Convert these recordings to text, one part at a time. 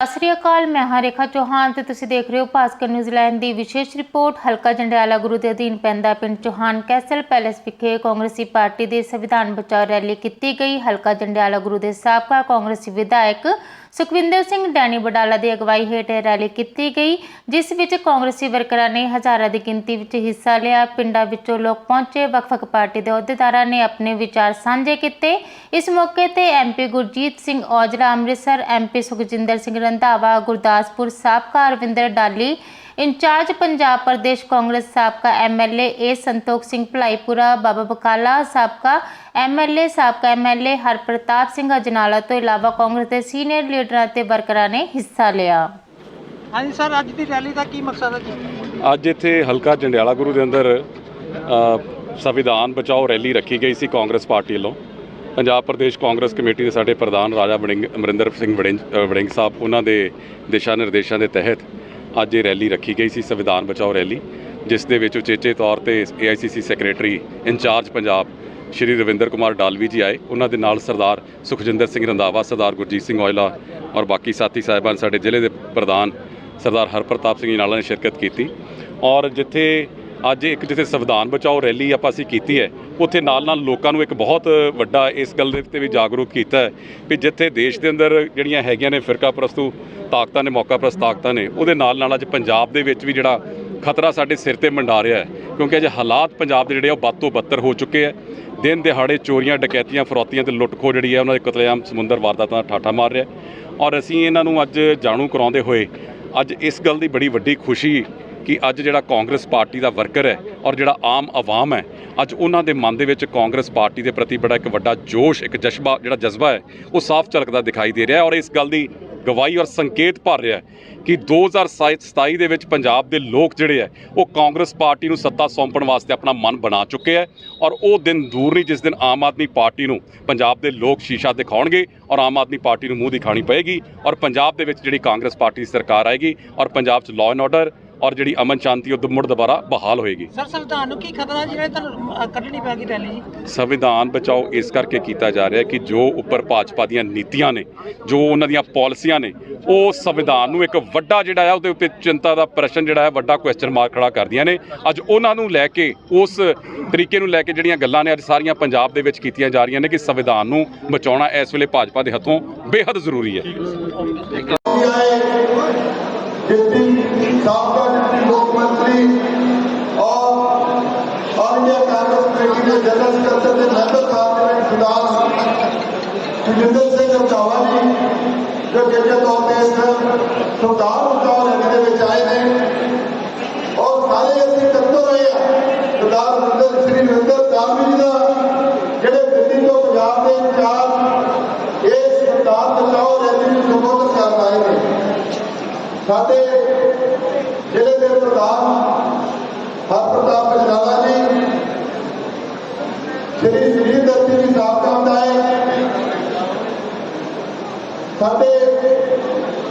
ਸਤਿ ਸ੍ਰੀ ਅਕਾਲ, ਮੈਂ ਹਾਂ ਰੇਖਾ ਚੌਹਾਨ ਤੇ ਤੁਸੀਂ ਦੇਖ ਰਹੇ ਹੋ ਭਾਸਕਰ ਨਿਊਜ਼ੀਲੈਂਡ ਦੀ ਵਿਸ਼ੇਸ਼ ਰਿਪੋਰਟ। ਹਲਕਾ ਜੰਡਿਆਲਾ ਗੁਰੂ ਦੇ ਅਧੀਨ ਪੈਂਦਾ ਪਿੰਡ ਚੌਹਾਨ ਕੈਸਲ ਪੈਲੇਸ ਵਿਖੇ ਕਾਂਗਰਸੀ ਪਾਰਟੀ ਦੇ ਸੰਵਿਧਾਨ ਬਚਾਓ ਰੈਲੀ ਕੀਤੀ ਗਈ। ਹਲਕਾ ਜੰਡਿਆਲਾ ਗੁਰੂ ਦੇ ਸਾਬਕਾ ਕਾਂਗਰਸੀ ਵਿਧਾਇਕ ਸੁਖਵਿੰਦਰ ਸਿੰਘ ਡੈਨੀ ਬਡਾਲਾ ਦੀ ਅਗਵਾਈ ਹੇਠ ਇਹ ਰੈਲੀ ਕੀਤੀ ਗਈ, ਜਿਸ ਵਿੱਚ ਕਾਂਗਰਸੀ ਵਰਕਰਾਂ ਨੇ ਹਜ਼ਾਰਾਂ ਦੀ ਗਿਣਤੀ ਵਿੱਚ ਹਿੱਸਾ ਲਿਆ। ਪਿੰਡਾਂ ਵਿੱਚੋਂ ਲੋਕ ਪਹੁੰਚੇ, ਵੱਖ-ਵੱਖ ਪਾਰਟੀ ਦੇ ਅਹੁਦੇਦਾਰਾਂ ਨੇ ਆਪਣੇ ਵਿਚਾਰ ਸਾਂਝੇ ਕੀਤੇ। ਇਸ ਮੌਕੇ ਤੇ ਐਮਪੀ ਗੁਰਜੀਤ ਸਿੰਘ ਔਜਲਾ, ਅੰਮ੍ਰਿਤਸਰ ਐਮਪੀ ਸੁਖਜਿੰਦਰ ਸਿੰਘ ਰੰਧਾਵਾ ਗੁਰਦਾਸਪੁਰ ਸਾਬਕਾ ਅਰਵਿੰਦਰ ਡਾਲੀ ਇੰਚਾਰਜ ਪੰਜਾਬ ਪ੍ਰਦੇਸ਼ ਕਾਂਗਰਸ ਸਾਬਕਾ ਐਮਐਲਏ ਏ ਸੰਤੋਖ ਸਿੰਘ ਭਲਾਈਪੁਰਾ ਬਾਬਾ ਬਕਾਲਾ ਸਾਬਕਾ ਐਮਐਲਏ ਸਾਬਕਾ ਐਮਐਲਏ ਹਰਪ੍ਰਤਾਪ ਸਿੰਘ ਅਜਨਾਲਾ ਤੋਂ ਇਲਾਵਾ ਕਾਂਗਰਸ ਦੇ ਸੀਨੀਅਰ ਲੀਡਰਾਂ ਤੇ ਵਰਕਰਾਂ ਨੇ ਹਿੱਸਾ ਲਿਆ। ਹਾਂਜੀ ਸਰ ਅੱਜ ਦੀ ਰੈਲੀ ਦਾ ਕੀ ਮਕਸਦ ਹੈ ਜੀ? ਅੱਜ ਇੱਥੇ ਹਲਕਾ ਜੰਡਿਆਲਾ ਗੁਰੂ ਦੇ ਅੰਦਰ ਸੰਵਿਧਾਨ ਬਚਾਓ ਰੈਲੀ ਰੱਖੀ ਗਈ ਸੀ ਕਾਂਗਰਸ ਪਾਰਟੀ ਵੱਲੋਂ। ਪੰਜਾਬ ਪ੍ਰਦੇਸ਼ ਕਾਂਗਰਸ ਕਮੇਟੀ ਦੇ ਸਾਡੇ ਪ੍ਰਧਾਨ ਰਾਜਾ ਵੜਿੰਗ ਅਮਰਿੰਦਰ ਸਿੰਘ ਵੜਿੰਗ ਵੜਿੰਗ ਸਾਹਿਬ, ਉਹਨਾਂ ਦੇ ਦਿਸ਼ਾ ਨਿਰਦੇਸ਼ਾਂ ਦੇ ਤਹਿਤ ਅੱਜ ਇਹ ਰੈਲੀ ਰੱਖੀ ਗਈ ਸੀ, ਸੰਵਿਧਾਨ ਬਚਾਓ ਰੈਲੀ, ਜਿਸ ਦੇ ਵਿੱਚ ਉਚੇਚੇ ਤੌਰ ਤੇ AICC secretary incharge Punjab Shri Ravinder Kumar Dalvi ji ਆਏ, ਉਹਨਾਂ ਦੇ ਨਾਲ ਸਰਦਾਰ ਸੁਖਜਿੰਦਰ ਸਿੰਘ ਰੰਧਾਵਾ, ਸਰਦਾਰ ਗੁਰਜੀਤ ਸਿੰਘ ਔਜਲਾ ਔਰ ਬਾਕੀ ਸਾਥੀ ਸਾਹਿਬਾਨ ਸਾਡੇ ਜ਼ਿਲ੍ਹੇ ਦੇ ਪ੍ਰਧਾਨ ਸਰਦਾਰ ਹਰਪ੍ਰਤਾਪ ਸਿੰਘ ਜੀ ਨਾਲ ਨੇ ਸ਼ਿਰਕਤ ਕੀਤੀ ਔਰ ਜਿੱਥੇ ਅੱਜ ਇੱਕ ਜਿੱਥੇ ਸੰਵਿਧਾਨ ਬਚਾਓ ਰੈਲੀ ਆਪਾਂ ਅਸੀਂ ਕੀਤੀ ਹੈ, ਉੱਥੇ ਨਾਲ ਨਾਲ ਲੋਕਾਂ ਨੂੰ ਇੱਕ ਬਹੁਤ ਵੱਡਾ ਇਸ ਗੱਲ ਦੇ ਉੱਤੇ ਵੀ ਜਾਗਰੂਕ ਕੀਤਾ ਹੈ ਵੀ ਜਿੱਥੇ ਦੇਸ਼ ਦੇ ਅੰਦਰ ਜਿਹੜੀਆਂ ਹੈਗੀਆਂ ਨੇ ਫਿਰਕਾ ਪ੍ਰਸਤੂ ਤਾਕਤਾਂ ਨੇ, ਮੌਕਾ ਪ੍ਰਸਤ ਤਾਕਤਾਂ ਨੇ, ਉਹਦੇ ਨਾਲ ਨਾਲ ਅੱਜ ਪੰਜਾਬ ਦੇ ਵਿੱਚ ਵੀ ਜਿਹੜਾ ਖਤਰਾ ਸਾਡੇ ਸਿਰ ਤੇ ਮੰਡਾ ਰਿਹਾ ਹੈ, ਕਿਉਂਕਿ ਅੱਜ ਹਾਲਾਤ ਪੰਜਾਬ ਦੇ ਜਿਹੜੇ ਉਹ ਵੱਧ ਤੋਂ ਬੱਤਰ ਹੋ ਚੁੱਕੇ ਹੈ। ਦਿਨ ਦਿਹਾੜੇ ਚੋਰੀਆਂ, ਡਕੈਤੀਆਂ, ਫਰੋਤੀਆਂ ਤੇ ਲੁੱਟ ਖੋਹ ਜਿਹੜੀ ਹੈ, ਉਹਨਾਂ ਦੇ ਕਤਲੇਆਮ ਸਮੁੰਦਰ ਵਾਰਦਾਤਾਂ ਦਾ ਠਾਠਾ ਮਾਰ ਰਿਹਾ ਔਰ ਅਸੀਂ ਇਹਨਾਂ ਨੂੰ ਅੱਜ ਜਾਣੂ ਕਰਾਉਂਦੇ ਹੋਏ ਅੱਜ ਇਸ ਗੱਲ ਦੀ ਬੜੀ ਵੱਡੀ ਖੁਸ਼ੀ ਕਿ ਅੱਜ ਜਿਹੜਾ ਕਾਂਗਰਸ ਪਾਰਟੀ ਦਾ ਵਰਕਰ ਹੈ ਔਰ ਜਿਹੜਾ ਆਮ ਆਵਾਮ ਹੈ, ਅੱਜ ਉਹਨਾਂ ਦੇ ਮਨ ਦੇ ਵਿੱਚ ਕਾਂਗਰਸ ਪਾਰਟੀ ਦੇ ਪ੍ਰਤੀ ਬੜਾ ਇੱਕ ਵੱਡਾ ਜੋਸ਼, ਇੱਕ ਜਜ਼ਬਾ, ਜਿਹੜਾ ਜਜ਼ਬਾ ਹੈ, ਉਹ ਸਾਫ਼ ਝਲਕਦਾ ਦਿਖਾਈ ਦੇ ਰਿਹਾ ਔਰ ਇਸ ਗੱਲ ਦੀ ਗਵਾਹੀ ਔਰ ਸੰਕੇਤ ਭਰ ਰਿਹਾ ਹੈ ਕਿ 2027 ਦੇ ਵਿੱਚ ਪੰਜਾਬ ਦੇ ਲੋਕ ਜਿਹੜੇ ਹੈ, ਉਹ ਕਾਂਗਰਸ ਪਾਰਟੀ ਨੂੰ ਸੱਤਾ ਸੌਂਪਣ ਵਾਸਤੇ ਆਪਣਾ ਮਨ ਬਣਾ ਚੁੱਕੇ ਹੈ ਔਰ ਉਹ ਦਿਨ ਦੂਰ ਨਹੀਂ ਜਿਸ ਦਿਨ ਆਮ ਆਦਮੀ ਪਾਰਟੀ ਨੂੰ ਪੰਜਾਬ ਦੇ ਲੋਕ ਸ਼ੀਸ਼ਾ ਦਿਖਾਉਣਗੇ ਔਰ ਆਮ ਆਦਮੀ ਪਾਰਟੀ ਨੂੰ ਮੂੰਹ ਦਿਖਾਣੀ ਪਏਗੀ ਔਰ ਪੰਜਾਬ ਦੇ ਵਿੱਚ ਜਿਹੜੀ ਕਾਂਗਰਸ ਪਾਰਟੀ ਦੀ ਸਰਕਾਰ ਆਏਗੀ ਔਰ ਪੰਜਾਬ 'ਚ ਲਾਅ ਐਂਡ ਆਰਡਰ ਔਰ ਜਿਹੜੀ ਅਮਨ ਸ਼ਾਂਤੀ ਉਹ ਮੁੜ ਦੁਬਾਰਾ ਬਹਾਲ ਹੋਏਗੀ। ਸਰ ਸੰਵਿਧਾਨ ਨੂੰ ਕੀ ਖਤਰਾ ਜਿਹੜੇ ਤੁਹਾਨੂੰ ਕੱਢਣੀ ਪੈ ਗਈ ਰੈਲੀ ਜੀ? ਸੰਵਿਧਾਨ ਬਚਾਓ ਇਸ ਕਰਕੇ ਕੀਤਾ ਜਾ ਰਿਹਾ ਕਿ ਜੋ ਉੱਪਰ ਭਾਜਪਾ ਦੀਆਂ ਨੀਤੀਆਂ ਨੇ ਜੋ ਉਹਨਾਂ ਦੀਆਂ ਪਾਲਿਸੀਆਂ ਨੇ ਉਹ ਸੰਵਿਧਾਨ ਨੂੰ ਇੱਕ ਵੱਡਾ ਜਿਹੜਾ ਹੈ ਉਹਦੇ ਉੱਤੇ ਚਿੰਤਾ ਦਾ ਪ੍ਰਸ਼ਨ ਜਿਹੜਾ ਹੈ ਵੱਡਾ ਕੁਐਸਚਨ ਮਾਰਕ ਖੜਾ ਕਰਦੀਆਂ ਨੇ। ਅੱਜ ਉਹਨਾਂ ਨੂੰ ਲੈ ਕੇ ਉਸ ਤਰੀਕੇ ਨੂੰ ਲੈ ਕੇ ਜਿਹੜੀਆਂ ਗੱਲਾਂ ਨੇ ਅੱਜ ਸਾਰੀਆਂ ਪੰਜਾਬ ਦੇ ਵਿੱਚ ਕੀਤੀਆਂ ਜਾ ਰਹੀਆਂ ਨੇ ਕਿ ਸੰਵਿਧਾਨ ਨੂੰ ਬਚਾਉਣਾ ਇਸ ਵੇਲੇ ਭਾਜਪਾ ਦੇ ਹੱਥੋਂ ਬੇहद ਜ਼ਰੂਰੀ ਹੈ। डिप्टी सांसद डिप्टी लोक और और कांग्रेस कमेटी के जनरल सेक्रेटरी मेंबर साहब सुधार सुजिंदर सिंह चौहानी जो के तौर पर इस सुधार उतार लगने में चाहे थे, और सारे ऐसे तत्व रहे सुधार सुंदर श्री ਸਾਡੇ ਜ਼ਿਲ੍ਹੇ ਦੇ ਪ੍ਰਧਾਨ ਹਰਪ੍ਰਤਾਪ ਅਜਨਾਲਾ ਜੀ, ਸ਼੍ਰੀ ਸੁਰਿੰਦਰ ਸਿੰਘ ਜੀ ਸਾਬਕਾ ਵਿਧਾਇਕ ਸਾਡੇ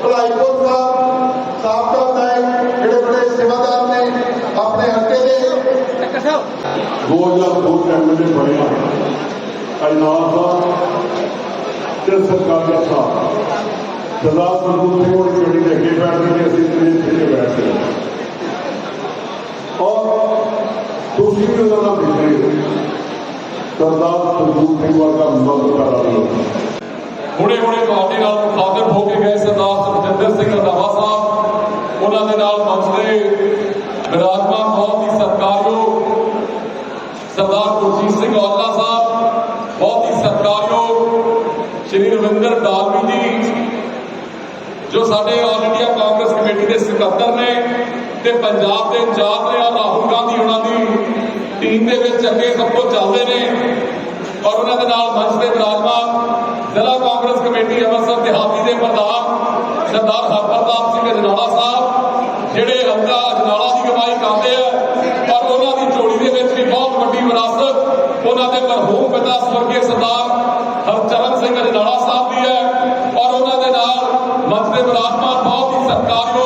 ਭਲਾਈਪੁਰ ਸਾਹਿਬ ਸਾਬਕਾ ਹੈ, ਜਿਹੜੇ ਬੜੇ ਸੇਵਾਦਾਰ ਨੇ ਆਪਣੇ ਹਲਕੇ ਦੇ। ਟੱਕਰ ਸਾਹਿਬ 2002 ਚੰਨ ਦੇ ਬਣਿਆ ਅਜਨਾਲ ਸਾਹਿਬ ਤੇ ਸਰਕਾਰੀ ਸਾਹਿਬ ਸਰਦਾਰ ਸਰਦੂਲ ਸਿੰਘ ਹੋਣੀ ਗੱਡੀ ਦੇ ਅੱਗੇ ਬੈਠਦੇ ਨੇ ਅਸੀਂ ਤੇ ਪਿੱਛੇ ਬੈਠਦੇ ਹਾਂ। ਔਰ ਤੁਸੀਂ ਵੀ ਉਹਨਾਂ ਨਾਲ ਮਿਲ ਰਹੇ ਹੋ ਸਰਦਾਰ ਸਰਦੂਲ ਸਿੰਘ ਵਰਗਾ ਮਦਦ ਕਰ ਰਹੇ ਹੋ ਹੁਣੇ ਹੁਣੇ ਤੁਹਾਡੇ ਨਾਲ ਮੁਖਾਤਬ ਹੋ ਕੇ ਗਏ ਸਰਦਾਰ ਸੁਖਜਿੰਦਰ ਸਿੰਘ ਰੰਧਾਵਾ ਸਾਹਿਬ ਉਹਨਾਂ ਦੇ ਨਾਲ ਮੰਚ ਦੇ ਵਿਰਾਜਮਾਨ ਬਹੁਤ ਹੀ ਸਤਿਕਾਰਯੋਗ ਸਰਦਾਰ ਗੁਰਜੀਤ ਸਿੰਘ ਔਜਲਾ ਸਾਹਿਬ ਬਹੁਤ ਹੀ ਸਤਿਕਾਰਯੋਗ ਸ਼੍ਰੀ ਰਵਿੰਦਰ ਡਾਲਵੀ ਜੀ ਜੋ ਸਾਡੇ ਆਲ ਇੰਡੀਆ ਕਾਂਗਰਸ ਕਮੇਟੀ ਦੇ ਸਕੱਤਰ ਨੇ ਤੇ ਪੰਜਾਬ ਦੇ ਇੰਚਾਰਜ ਨੇ ਰਾਹੁਲ ਗਾਂਧੀ ਉਹਨਾਂ ਦੀ ਟੀਮ ਦੇ ਵਿੱਚ ਅੱਗੇ ਸਭ ਤੋਂ ਚੱਲਦੇ ਨੇ ਔਰ ਉਹਨਾਂ ਦੇ ਨਾਲ ਮੰਚ ਦੇ ਵਿਰਾਜਮਾਨ ਜ਼ਿਲ੍ਹਾ ਕਾਂਗਰਸ ਕਮੇਟੀ ਅੰਮ੍ਰਿਤਸਰ ਦਿਹਾਤੀ ਦੇ ਪ੍ਰਧਾਨ ਸਰਦਾਰ ਹਰਪ੍ਰਤਾਪ ਸਿੰਘ ਅਜਨਾਲਾ ਸਾਹਿਬ, ਜਿਹੜੇ ਹਲਕਾ ਅਜਨਾਲਾ ਦੀ ਕਮਾਈ ਕਰਦੇ ਆ ਔਰ ਉਹਨਾਂ ਦੀ ਝੋਲੀ ਦੇ ਵਿੱਚ ਵੀ ਬਹੁਤ ਵੱਡੀ ਵਿਰਾਸਤ ਉਹਨਾਂ ਦੇ ਮਰਹੂਮ ਪਿਤਾ ਸਵਰਗੀ ਸਰਦਾਰ ਹਰਚਰਨ ਸਿੰਘ ਅਜਨਾਲਾ ਸਾਹਿਬ ਦੀ ਹੈ। ਦੇ ਨਾਲ ਬਹੁਤ ਹੀ ਸਤਿਕਾਰਯੋਗ